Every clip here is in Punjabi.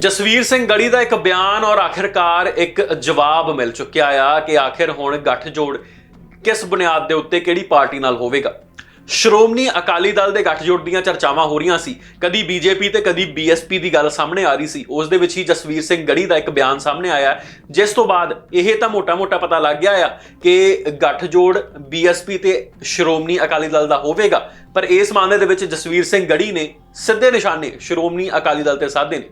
ਜਸਵੀਰ ਸਿੰਘ ਗੜੀ ਦਾ ਇੱਕ ਬਿਆਨ ਔਰ ਆਖਿਰਕਾਰ ਇੱਕ ਜਵਾਬ ਮਿਲ ਚੁੱਕਿਆ ਆ ਕਿ ਆਖਿਰ ਹੁਣ ਗੱਠਜੋੜ ਕਿਸ ਬੁਨਿਆਦ ਦੇ ਉੱਤੇ ਕਿਹੜੀ ਪਾਰਟੀ ਨਾਲ ਹੋਵੇਗਾ? ਸ਼੍ਰੋਮਣੀ ਅਕਾਲੀ ਦਲ ਦੇ ਗੱਠਜੋੜ ਦੀਆਂ ਚਰਚਾਵਾਂ ਹੋ ਰਹੀਆਂ ਸੀ। ਕਦੀ ਬੀਜੇਪੀ ਤੇ ਕਦੀ ਬੀਐਸਪੀ ਦੀ ਗੱਲ ਸਾਹਮਣੇ ਆ ਰਹੀ ਸੀ। ਉਸ ਦੇ ਵਿੱਚ ਹੀ ਜਸਵੀਰ ਸਿੰਘ ਗੜੀ ਦਾ ਇੱਕ ਬਿਆਨ ਸਾਹਮਣੇ ਆਇਆ ਜਿਸ ਤੋਂ ਬਾਅਦ ਇਹ ਤਾਂ ਮੋਟਾ-ਮੋਟਾ ਪਤਾ ਲੱਗ ਗਿਆ ਆ ਕਿ ਗੱਠਜੋੜ ਬੀਐਸਪੀ ਤੇ ਸ਼੍ਰੋਮਣੀ ਅਕਾਲੀ ਦਲ ਦਾ ਹੋਵੇਗਾ। ਪਰ ਇਸ ਮਾਮਲੇ ਦੇ ਵਿੱਚ ਜਸਵੀਰ ਸਿੰਘ ਗੜੀ ਨੇ ਸਿੱਧੇ ਨਿਸ਼ਾਨੇ ਸ਼੍ਰੋਮਣੀ ਅਕਾਲੀ ਦਲ ਤੇ ਸਾਧੇ ਨੇ।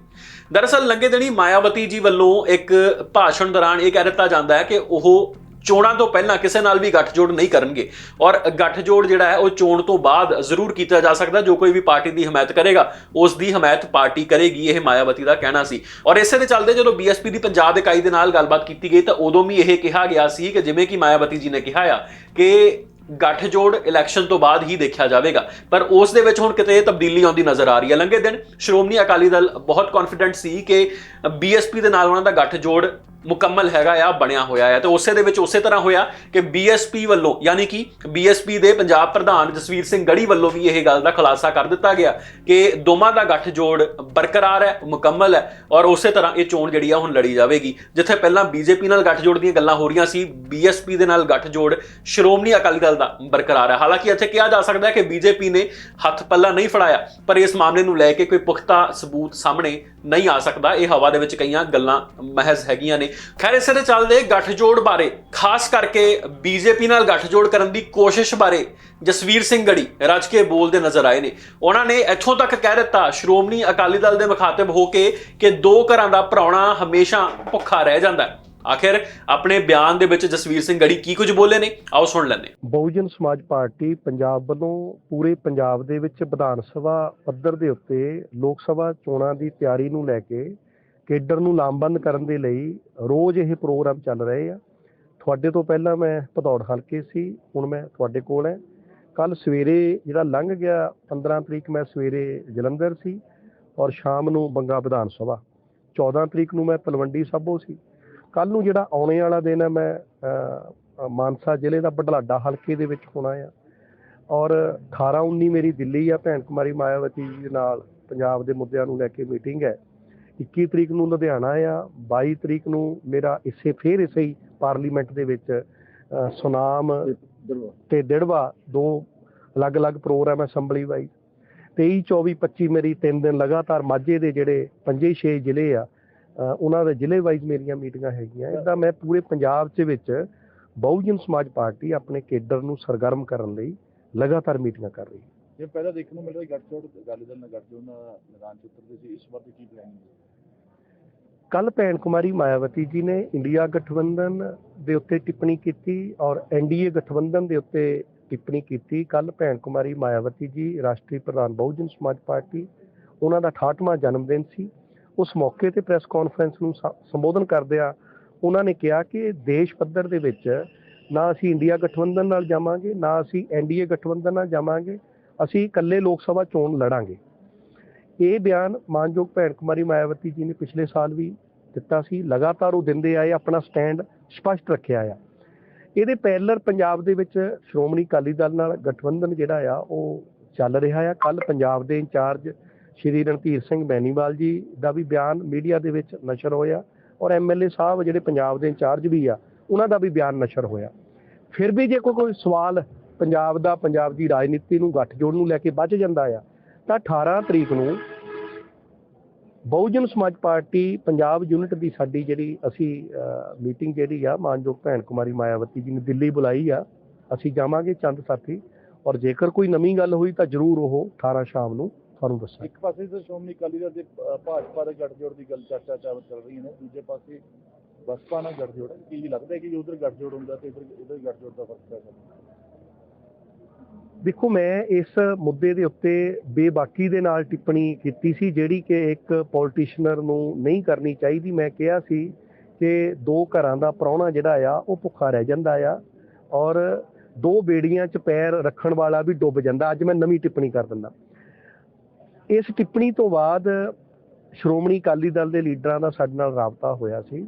ਦਰਅਸਲ ਲੰਗੇ ਦਿਨੀ ਮਾਇਆਵਤੀ ਜੀ ਵੱਲੋਂ ਇੱਕ ਭਾਸ਼ਣ ਦੌਰਾਨ ਇਹ ਕਹਿ ਦਿੱਤਾ ਜਾਂਦਾ ਹੈ ਕਿ ਉਹ ਚੋਣਾਂ ਤੋਂ ਪਹਿਲਾਂ ਕਿਸੇ ਨਾਲ ਵੀ ਗੱਠਜੋੜ ਨਹੀਂ ਕਰਨਗੇ। ਔਰ ਗੱਠਜੋੜ ਜਿਹੜਾ ਹੈ, ਉਹ ਚੋਣ ਤੋਂ ਬਾਅਦ ਜ਼ਰੂਰ ਕੀਤਾ ਜਾ ਸਕਦਾ, ਜੋ ਕੋਈ ਵੀ ਪਾਰਟੀ ਦੀ ਹਮਾਇਤ ਕਰੇਗਾ, ਉਸ ਦੀ ਹਮਾਇਤ ਪਾਰਟੀ ਕਰੇਗੀ, ਇਹ ਮਾਇਆਵਤੀ ਦਾ ਕਹਿਣਾ ਸੀ। ਔਰ ਇਸੇ ਦੇ ਚੱਲਦੇ ਜਦੋਂ ਬੀਐਸਪੀ ਦੀ ਪੰਜਾਬ ਇਕਾਈ ਦੇ ਨਾਲ ਗੱਲਬਾਤ ਕੀਤੀ ਗਈ, ਤਾਂ ਉਦੋਂ ਵੀ ਇਹ ਕਿਹਾ ਗਿਆ ਸੀ ਕਿ ਜਿਵੇਂ ਕਿ ਮਾਇਆਵਤੀ ਜੀ ਨੇ ਕਿਹਾ ਆ ਕਿ ਗੱਠਜੋੜ ਇਲੈਕਸ਼ਨ ਤੋਂ ਬਾਅਦ ਹੀ ਦੇਖਿਆ ਜਾਵੇਗਾ। ਪਰ ਉਸ ਦੇ ਵਿੱਚ ਹੁਣ ਕਿਤੇ ਤਬਦੀਲੀ ਆਉਂਦੀ ਨਜ਼ਰ ਆ ਰਹੀ ਹੈ। ਲੰਘੇ ਦਿਨ ਸ਼੍ਰੋਮਣੀ ਅਕਾਲੀ ਦਲ ਬਹੁਤ ਕੌਨਫੀਡੈਂਟ ਸੀ ਕਿ ਬੀਐਸਪੀ ਦੇ ਨਾਲ ਉਹਨਾਂ ਦਾ ਗੱਠਜੋੜ ਮੁਕੰਮਲ ਹੈਗਾ ਆ, ਬਣਿਆ ਹੋਇਆ ਹੈ ਤੇ ਉਸੇ ਦੇ ਵਿੱਚ ਉਸੇ ਤਰ੍ਹਾਂ ਹੋਇਆ ਕਿ ਬੀਐਸਪੀ ਵੱਲੋਂ, ਯਾਨੀ ਕਿ ਬੀਐਸਪੀ ਦੇ ਪੰਜਾਬ ਪ੍ਰਧਾਨ ਜਸਵੀਰ ਸਿੰਘ ਗੜੀ ਵੱਲੋਂ ਵੀ ਇਹ ਗੱਲ ਦਾ ਖੁਲਾਸਾ ਕਰ ਦਿੱਤਾ ਗਿਆ ਕਿ ਦੋਵਾਂ ਦਾ ਗੱਠਜੋੜ ਬਰਕਰਾਰ ਹੈ, ਮੁਕੰਮਲ ਹੈ ਔਰ ਉਸੇ ਤਰ੍ਹਾਂ ਇਹ ਚੋਣ ਜਿਹੜੀ ਆ ਹੁਣ ਲੜੀ ਜਾਵੇਗੀ। ਜਿੱਥੇ ਪਹਿਲਾਂ ਬੀਜੇਪੀ ਨਾਲ ਗੱਠਜੋੜ ਦੀਆਂ ਗੱਲਾਂ ਹੋ ਰਹੀਆਂ ਸੀ ਬੀਐਸਪੀ ਦੇ ਨਾਲ ਗੱਠਜੋੜ ਸ਼੍ਰੋਮਣੀ ਅਕਾਲੀ ਦਲ ਦਾ ਬਰਕਰਾਰ ਹੈ। ਹਾਲਾਂਕਿ ਇੱਥੇ ਕਿਹਾ ਜਾ ਸਕਦਾ ਹੈ ਕਿ ਬੀਜੇਪੀ ਨੇ ਹੱਥ ਪੱਲਾ ਨਹੀਂ ਫੜਾਇਆ, ਪਰ ਇਸ ਮਾਮਲੇ ਨੂੰ ਲੈ ਕੇ ਕੋਈ ਪੁਖਤਾ ਸਬੂਤ ਸਾਹਮਣੇ ਨਹੀਂ ਆ ਸਕਦਾ। ਇਹ ਹਵਾ ਦੇ ਵਿੱਚ ਕਈਆਂ ਗੱਲਾਂ ਮਹਿਜ਼ ਹੈਗੀਆਂ ਨੇ। ਖੈਰ, ਇਸੇ ਦੇ ਚੱਲਦੇ ਗੱਠਜੋੜ ਬਾਰੇ, ਖਾਸ ਕਰਕੇ ਬੀਜੇਪੀ ਨਾਲ ਗੱਠਜੋੜ ਕਰਨ ਦੀ ਕੋਸ਼ਿਸ਼ ਬਾਰੇ ਜਸਵੀਰ ਸਿੰਘ ਗੜੀ ਰੱਜ ਕੇ ਬੋਲਦੇ ਨਜ਼ਰ ਆਏ ਨੇ। ਉਹਨਾਂ ਨੇ ਇੱਥੋਂ ਤੱਕ ਕਹਿ ਦਿੱਤਾ, ਸ਼੍ਰੋਮਣੀ ਅਕਾਲੀ ਦਲ ਦੇ ਮੁਖਾਤਬ ਹੋ ਕੇ ਕਿ ਦੋ ਘਰਾਂ ਦਾ ਪ੍ਰਾਹੁਣਾ ਹਮੇਸ਼ਾ ਭੁੱਖਾ ਰਹਿ ਜਾਂਦਾ ਹੈ। ਆਖਿਰ ਆਪਣੇ ਬਿਆਨ ਦੇ ਵਿੱਚ ਜਸਵੀਰ ਸਿੰਘ ਗੜੀ ਕੀ ਕੁਝ ਬੋਲੇ ਨੇ? ਆਓ ਸੁਣ ਲੈਂਦੇ ਬਹੁਜਨ ਸਮਾਜ ਪਾਰਟੀ ਪੰਜਾਬ ਵੱਲੋਂ ਪੂਰੇ ਪੰਜਾਬ ਦੇ ਵਿੱਚ ਵਿਧਾਨ ਸਭਾ ਪੱਧਰ ਦੇ ਉੱਤੇ ਲੋਕ ਸਭਾ ਚੋਣਾਂ ਦੀ ਤਿਆਰੀ ਨੂੰ ਲੈ ਕੇ ਕੇਡਰ ਨੂੰ ਲਾਮਬੰਦ ਕਰਨ ਦੇ ਲਈ ਰੋਜ਼ ਇਹ ਪ੍ਰੋਗਰਾਮ ਚੱਲ ਰਹੇ ਆ। ਤੁਹਾਡੇ ਤੋਂ ਪਹਿਲਾਂ ਮੈਂ ਭਦੌੜ ਹਲਕੇ ਸੀ, ਹੁਣ ਮੈਂ ਤੁਹਾਡੇ ਕੋਲ ਹੈ ਕੱਲ ਸਵੇਰੇ ਜਿਹੜਾ ਲੰਘ ਗਿਆ 15 ਤਰੀਕ ਮੈਂ ਸਵੇਰੇ ਜਲੰਧਰ ਸੀ ਔਰ ਸ਼ਾਮ ਨੂੰ ਬੰਗਾ ਵਿਧਾਨ ਸਭਾ। 14 ਤਰੀਕ ਨੂੰ ਮੈਂ ਤਲਵੰਡੀ ਸਾਬੋ ਸੀ। ਕੱਲ ਨੂੰ ਜਿਹੜਾ ਆਉਣੇ ਵਾਲਾ ਦਿਨ ਹੈ ਮੈਂ ਮਾਨਸਾ ਜ਼ਿਲ੍ਹੇ ਦਾ ਬਡਲਾਡਾ ਹਲਕੇ ਦੇ ਵਿੱਚ ਹੋਣਾ ਆ। ਔਰ 18 19 ਮੇਰੀ ਦਿੱਲੀ ਆ, ਭੈਣ ਕੁਮਾਰੀ ਮਾਇਆਵਤੀ ਜੀ ਦੇ ਨਾਲ ਪੰਜਾਬ ਦੇ ਮੁੱਦਿਆਂ ਨੂੰ ਲੈ ਕੇ ਮੀਟਿੰਗ ਹੈ। 21 ਤਰੀਕ ਨੂੰ ਲੁਧਿਆਣਾ ਆ 22 ਤਰੀਕ ਨੂੰ ਮੇਰਾ ਇਸੇ ਫੇਰ ਇਸੇ ਹੀ ਪਾਰਲੀਮੈਂਟ ਦੇ ਵਿੱਚ ਸੁਨਾਮ ਤੇ ਦਿੜਵਾ ਦੋ ਅਲੱਗ-ਅਲੱਗ ਪ੍ਰੋਗਰਾਮ ਅਸੈਂਬਲੀ ਵਾਈਜ਼। 23 24 25 ਮੇਰੀ ਤਿੰਨ ਦਿਨ ਲਗਾਤਾਰ ਮਾਝੇ ਦੇ ਜਿਹੜੇ ਪੰਜੇ ਛੇ ਜ਼ਿਲ੍ਹੇ ਆ ਉਹਨਾਂ ਦੇ ਜ਼ਿਲ੍ਹੇ ਵਾਈਜ਼ ਮੇਰੀਆਂ ਮੀਟਿੰਗਾਂ ਹੈਗੀਆਂ। ਇਦਾਂ ਮੈਂ ਪੂਰੇ ਪੰਜਾਬ ਦੇ ਵਿੱਚ ਬਹੁਜਨ ਸਮਾਜ ਪਾਰਟੀ ਆਪਣੇ ਕੇਡਰ ਨੂੰ ਸਰਗਰਮ ਕਰਨ ਲਈ ਲਗਾਤਾਰ ਮੀਟਿੰਗਾਂ ਕਰ ਰਹੀ। ਹੈ ਜੇ ਪਹਿਲਾਂ ਦੇਖਣ ਨੂੰ ਮਿਲ ਰਿਹਾ ਗੱਠਜੋੜ ਗੱਠਜੋੜ ਨਾਲ ਮੈਦਾਨ ਚ ਉਤਰਦੇ ਸੀ ਇਸ ਵਾਰ ਦੀ ਕੀ ਪਲਾਨ ਹੈ? ਕੱਲ ਭੈਣ ਕੁਮਾਰੀ ਮਾਇਆਵਤੀ ਜੀ ਨੇ ਇੰਡੀਆ ਗਠਬੰਧਨ ਦੇ ਉੱਤੇ ਟਿੱਪਣੀ ਕੀਤੀ ਔਰ ਐਨਡੀਏ ਗਠਬੰਧਨ ਦੇ ਉੱਤੇ ਟਿੱਪਣੀ ਕੀਤੀ। ਕੱਲ ਭੈਣ ਕੁਮਾਰੀ ਮਾਇਆਵਤੀ ਜੀ ਰਾਸ਼ਟਰੀ ਪ੍ਰਧਾਨ ਬਹੁਜਨ ਸਮਾਜ ਪਾਰਟੀ, ਉਹਨਾਂ ਦਾ 68ਵਾਂ ਜਨਮ ਦਿਨ ਸੀ। ਉਸ ਮੌਕੇ ਤੇ ਪ੍ਰੈਸ ਕਾਨਫਰੰਸ ਨੂੰ ਸ- ਸੰਬੋਧਨ ਕਰਦਿਆਂ ਉਹਨਾਂ ਨੇ ਕਿਹਾ ਕਿ ਦੇਸ਼ ਪੱਧਰ ਦੇ ਵਿੱਚ ਨਾ ਅਸੀਂ ਇੰਡੀਆ ਗਠਬੰਧਨ ਨਾਲ ਜਾਵਾਂਗੇ, ਨਾ ਅਸੀਂ ਐਨਡੀਏ ਗਠਬੰਧਨ ਨਾਲ ਜਾਵਾਂਗੇ, ਅਸੀਂ ਇਕੱਲੇ ਲੋਕ ਸਭਾ ਚੋਣ ਲੜਾਂਗੇ। ਇਹ ਬਿਆਨ ਮਾਨਯੋਗ ਭੈਣ ਕੁਮਾਰੀ ਮਾਇਆਵਤੀ ਜੀ ਨੇ ਪਿਛਲੇ ਸਾਲ ਵੀ ਦਿੱਤਾ ਸੀ। ਲਗਾਤਾਰ ਉਹ ਦਿੰਦੇ ਆਏ, ਆਪਣਾ ਸਟੈਂਡ ਸਪਸ਼ਟ ਰੱਖਿਆ ਆ। ਇਹਦੇ ਪੈਰਲਰ ਪੰਜਾਬ ਦੇ ਵਿੱਚ ਸ਼੍ਰੋਮਣੀ ਅਕਾਲੀ ਦਲ ਨਾਲ ਗਠਬੰਧਨ ਜਿਹੜਾ ਆ, ਉਹ ਚੱਲ ਰਿਹਾ ਆ। ਕੱਲ ਪੰਜਾਬ ਦੇ ਇੰਚਾਰਜ ਸ਼੍ਰੀ ਰਣਧੀਰ ਸਿੰਘ ਬੈਨੀਵਾਲ ਜੀ ਦਾ ਵੀ ਬਿਆਨ ਮੀਡੀਆ ਦੇ ਵਿੱਚ ਨਸ਼ਰ ਹੋਇਆ ਔਰ ਐਮਐਲਏ ਸਾਹਿਬ ਜਿਹੜੇ ਪੰਜਾਬ ਦੇ ਇੰਚਾਰਜ ਵੀ ਆ, ਉਹਨਾਂ ਦਾ ਵੀ ਬਿਆਨ ਨਸ਼ਰ ਹੋਇਆ। ਫਿਰ ਵੀ ਜੇ ਕੋਈ ਕੋਈ ਸਵਾਲ ਪੰਜਾਬ ਦਾ, ਪੰਜਾਬ ਦੀ ਰਾਜਨੀਤੀ ਨੂੰ, ਗੱਠਜੋੜ ਨੂੰ ਲੈ ਕੇ ਬਚ ਜਾਂਦਾ ਆ, ਤਾਂ 18 ਤਰੀਕ ਨੂੰ ਬਹੁਜਨ ਸਮਾਜ ਪਾਰਟੀ ਪੰਜਾਬ ਯੂਨਿਟ ਦੀ ਸਾਡੀ ਜਿਹੜੀ ਅਸੀਂ ਮੀਟਿੰਗ ਜਿਹੜੀ ਆ, ਮਾਨਯੋਗ ਭੈਣ ਕੁਮਾਰੀ ਮਾਇਆਵਤੀ ਜੀ ਨੇ ਦਿੱਲੀ ਬੁਲਾਈ ਆ, ਅਸੀਂ ਜਾਵਾਂਗੇ ਚੰਦ ਸਾਥੀ। ਔਰ ਜੇਕਰ ਕੋਈ ਨਵੀਂ ਗੱਲ ਹੋਈ ਤਾਂ ਜ਼ਰੂਰ ਉਹ 18 ਸ਼ਾਮ ਨੂੰ ਤੁਹਾਨੂੰ ਦੱਸਾਂਗੇ। ਇੱਕ ਪਾਸੇ ਤਾਂ ਸ਼੍ਰੋਮਣੀ ਅਕਾਲੀ ਦਲ ਦੇ ਭਾਜਪਾ ਦੇ ਗੱਠਜੋੜ ਦੀ ਗੱਲ ਚਰਚਾ ਚਾਵਤ ਚੱਲ ਰਹੀ ਹੈ ਦੂਜੇ ਪਾਸੇ ਬਸਪਾ ਨਾਲ ਗੱਠਜੋੜ ਕੀ ਲੱਗਦਾ ਕਿ ਉਧਰ ਗੱਠਜੋੜ ਹੁੰਦਾ ਤੇ ਇਧਰ ਇਧਰ ਗੱਠਜੋੜ ਦਾ ਫ਼ਰਕ ਪੈ ਸਕਦਾ? ਦੇਖੋ, ਮੈਂ ਇਸ ਮੁੱਦੇ ਦੇ ਉੱਤੇ ਬੇਬਾਕੀ ਦੇ ਨਾਲ ਟਿੱਪਣੀ ਕੀਤੀ ਸੀ, ਜਿਹੜੀ ਕਿ ਇੱਕ ਪੋਲੀਟੀਸ਼ੀਅਨਰ ਨੂੰ ਨਹੀਂ ਕਰਨੀ ਚਾਹੀਦੀ। ਮੈਂ ਕਿਹਾ ਸੀ ਕਿ ਦੋ ਘਰਾਂ ਦਾ ਪ੍ਰਾਹੁਣਾ ਜਿਹੜਾ ਆ, ਉਹ ਭੁੱਖਾ ਰਹਿ ਜਾਂਦਾ ਆ ਔਰ ਦੋ ਬੇੜੀਆਂ 'ਚ ਪੈਰ ਰੱਖਣ ਵਾਲਾ ਵੀ ਡੁੱਬ ਜਾਂਦਾ। ਅੱਜ ਮੈਂ ਨਵੀਂ ਟਿੱਪਣੀ ਕਰ ਦਿੰਦਾ। ਇਸ ਟਿੱਪਣੀ ਤੋਂ ਬਾਅਦ ਸ਼੍ਰੋਮਣੀ ਅਕਾਲੀ ਦਲ ਦੇ ਲੀਡਰਾਂ ਦਾ ਸਾਡੇ ਨਾਲ ਰਾਬਤਾ ਹੋਇਆ ਸੀ।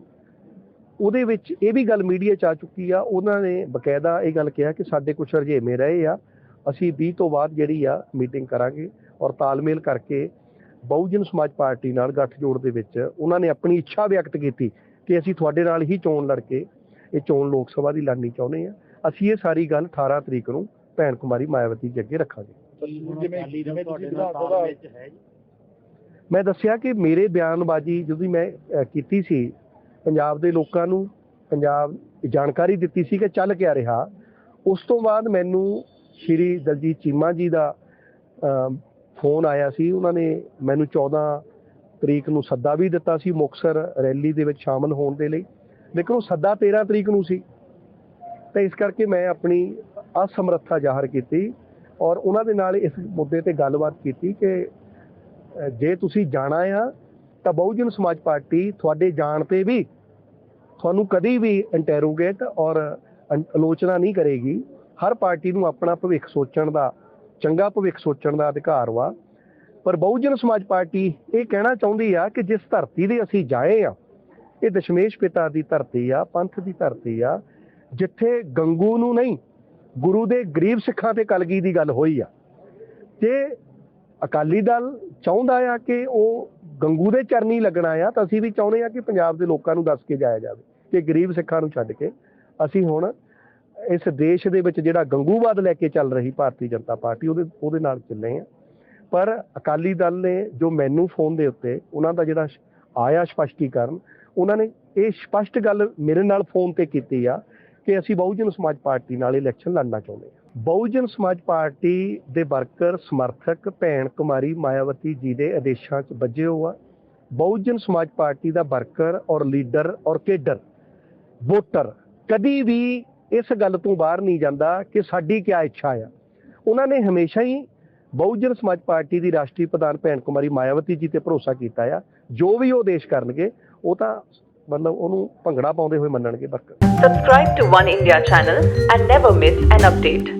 ਉਹਦੇ ਵਿੱਚ ਇਹ ਵੀ ਗੱਲ ਮੀਡੀਆ 'ਚ ਆ ਚੁੱਕੀ ਆ। ਉਹਨਾਂ ਨੇ ਬਕਾਇਦਾ ਇਹ ਗੱਲ ਕਿਹਾ ਕਿ ਸਾਡੇ ਕੁਝ ਰੁਝੇਵੇਂ ਰਹੇ ਆ। ਅਸੀਂ 20 ਤੋਂ ਬਾਅਦ ਜਿਹੜੀ ਆ ਮੀਟਿੰਗ ਕਰਾਂਗੇ ਔਰ ਤਾਲਮੇਲ ਕਰਕੇ ਬਹੁਜਨ ਸਮਾਜ ਪਾਰਟੀ ਨਾਲ ਗੱਠਜੋੜ ਦੇ ਵਿੱਚ ਉਹਨਾਂ ਨੇ ਆਪਣੀ ਇੱਛਾ ਵਿਅਕਤ ਕੀਤੀ ਕਿ ਅਸੀਂ ਤੁਹਾਡੇ ਨਾਲ ਹੀ ਚੋਣ ਲੜ ਕੇ ਇਹ ਚੋਣ ਲੋਕ ਸਭਾ ਦੀ ਲੜਨੀ ਚਾਹੁੰਦੇ ਆ। ਅਸੀਂ ਇਹ ਸਾਰੀ ਗੱਲ 18 ਤਰੀਕ ਨੂੰ ਭੈਣ ਕੁਮਾਰੀ ਮਾਇਆਵਤੀ ਜੀ ਅੱਗੇ ਰੱਖਾਂਗੇ। ਮੈਂ ਦੱਸਿਆ ਕਿ ਮੇਰੇ ਬਿਆਨਬਾਜ਼ੀ ਜਦੋਂ ਮੈਂ ਕੀਤੀ ਸੀ ਪੰਜਾਬ ਦੇ ਲੋਕਾਂ ਨੂੰ ਪੰਜਾਬ ਜਾਣਕਾਰੀ ਦਿੱਤੀ ਸੀ ਕਿ ਚੱਲ ਕਿਆ ਰਿਹਾ ਉਸ ਤੋਂ ਬਾਅਦ ਮੈਨੂੰ ਸ਼੍ਰੀ ਦਲਜੀਤ ਚੀਮਾ ਜੀ ਦਾ ਫੋਨ ਆਇਆ ਸੀ। ਉਹਨਾਂ ਨੇ ਮੈਨੂੰ 14 ਤਰੀਕ ਨੂੰ ਸੱਦਾ ਵੀ ਦਿੱਤਾ ਸੀ ਮੁਕਸਰ ਰੈਲੀ ਦੇ ਵਿੱਚ ਸ਼ਾਮਲ ਹੋਣ ਦੇ ਲਈ। ਲੇਕਿਨ ਉਹ ਸੱਦਾ 13 ਤਰੀਕ ਨੂੰ ਸੀ। ਤਾਂ ਇਸ ਕਰਕੇ ਮੈਂ ਆਪਣੀ ਅਸਮਰੱਥਾ ਜ਼ਾਹਰ ਕੀਤੀ ਔਰ ਉਹਨਾਂ ਦੇ ਨਾਲ ਇਸ ਮੁੱਦੇ ਤੇ ਗੱਲਬਾਤ ਕੀਤੀ ਕਿ ਜੇ ਤੁਸੀਂ ਜਾਣਾ ਆ, ਤਾਂ ਬਹੁਜਨ ਸਮਾਜ ਪਾਰਟੀ ਤੁਹਾਡੇ ਜਾਣ ਤੇ ਵੀ ਤੁਹਾਨੂੰ ਕਦੀ ਵੀ ਇੰਟਰੋਗੇਟ ਔਰ ਆਲੋਚਨਾ ਨਹੀਂ ਕਰੇਗੀ। ਹਰ ਪਾਰਟੀ ਨੂੰ ਆਪਣਾ ਭਵਿੱਖ ਸੋਚਣ ਦਾ, ਚੰਗਾ ਭਵਿੱਖ ਸੋਚਣ ਦਾ ਅਧਿਕਾਰ ਵਾ। ਪਰ ਬਹੁਜਨ ਸਮਾਜ ਪਾਰਟੀ ਇਹ ਕਹਿਣਾ ਚਾਹੁੰਦੀ ਆ ਕਿ ਜਿਸ ਧਰਤੀ ਦੇ ਅਸੀਂ ਜਾਏ ਆ, ਇਹ ਦਸ਼ਮੇਸ਼ ਪਿਤਾ ਦੀ ਧਰਤੀ ਆ, ਪੰਥ ਦੀ ਧਰਤੀ ਆ, ਜਿੱਥੇ ਗੰਗੂ ਨੂੰ ਨਹੀਂ, ਗੁਰੂ ਦੇ ਗਰੀਬ ਸਿੱਖਾਂ ਤੇ ਕਲਗੀ ਦੀ ਗੱਲ ਹੋਈ ਆ। ਤੇ ਅਕਾਲੀ ਦਲ ਚਾਹੁੰਦਾ ਆ ਕਿ ਉਹ ਗੰਗੂ ਦੇ ਚਰਨੀ ਲੱਗਣਾ ਆ, ਤਾਂ ਅਸੀਂ ਵੀ ਚਾਹੁੰਦੇ ਆ ਕਿ ਪੰਜਾਬ ਦੇ ਲੋਕਾਂ ਨੂੰ ਦੱਸ ਕੇ ਜਾਇਆ ਜਾਵੇ, ਕਿ ਗਰੀਬ ਸਿੱਖਾਂ ਨੂੰ ਛੱਡ ਕੇ। ਅਸੀਂ ਹੁਣ ਇਸ ਦੇਸ਼ ਦੇ ਵਿੱਚ ਜਿਹੜਾ ਗੰਗੂਵਾਦ ਲੈ ਕੇ ਚੱਲ ਰਹੀ ਭਾਰਤੀ ਜਨਤਾ ਪਾਰਟੀ, ਉਹਦੇ ਉਹਦੇ ਨਾਲ ਚੱਲੇ ਆ ਪਰ ਅਕਾਲੀ ਦਲ ਨੇ ਜੋ ਮੈਨੂੰ ਫੋਨ ਦੇ ਉੱਤੇ, ਉਹਨਾਂ ਦਾ ਜਿਹੜਾ ਆਇਆ ਸਪਸ਼ਟੀਕਰਨ, ਉਹਨਾਂ ਨੇ ਇਹ ਸਪਸ਼ਟ ਗੱਲ ਮੇਰੇ ਨਾਲ ਫੋਨ ਤੇ ਕੀਤੀ ਆ ਕਿ ਅਸੀਂ ਬਹੁਜਨ ਸਮਾਜ ਪਾਰਟੀ ਨਾਲ ਇਲੈਕਸ਼ਨ ਲੜਨਾ ਚਾਹੁੰਦੇ ਹਾਂ। ਬਹੁਜਨ ਸਮਾਜ ਪਾਰਟੀ ਦੇ ਵਰਕਰ, ਸਮਰਥਕ ਭੈਣ ਕੁਮਾਰੀ ਮਾਇਆਵਤੀ ਜੀ ਦੇ ਆਦੇਸ਼ਾਂ 'ਚ ਵੱਜੇ ਹੋਆ ਬਹੁਜਨ ਸਮਾਜ ਪਾਰਟੀ ਦਾ ਵਰਕਰ ਔਰ ਲੀਡਰ ਔਰ ਕੇਡਰ, ਵੋਟਰ, ਕਦੀ ਵੀ ਇਸ ਗੱਲ ਤੋਂ ਬਾਹਰ ਨਹੀਂ ਜਾਂਦਾ ਕਿ ਸਾਡੀ ਕੀ ਇੱਛਾ ਆ। ਉਹਨਾਂ ਨੇ ਹਮੇਸ਼ਾ ਹੀ ਬਹੁਜਨ ਸਮਾਜ ਪਾਰਟੀ ਦੀ ਰਾਸ਼ਟਰੀ ਪ੍ਰਧਾਨ ਭੈਣ ਕੁਮਾਰੀ ਮਾਇਆਵਤੀ ਜੀ ਤੇ ਭਰੋਸਾ ਕੀਤਾ ਆ। ਜੋ ਵੀ ਉਹ ਦੇਸ਼ ਕਰਨਗੇ, ਉਹ ਤਾਂ ਮਤਲਬ ਉਹਨੂੰ ਭੰਗੜਾ ਪਾਉਂਦੇ ਹੋਏ ਮੰਨਣਗੇ worker Subscribe to One India channel and never miss an update.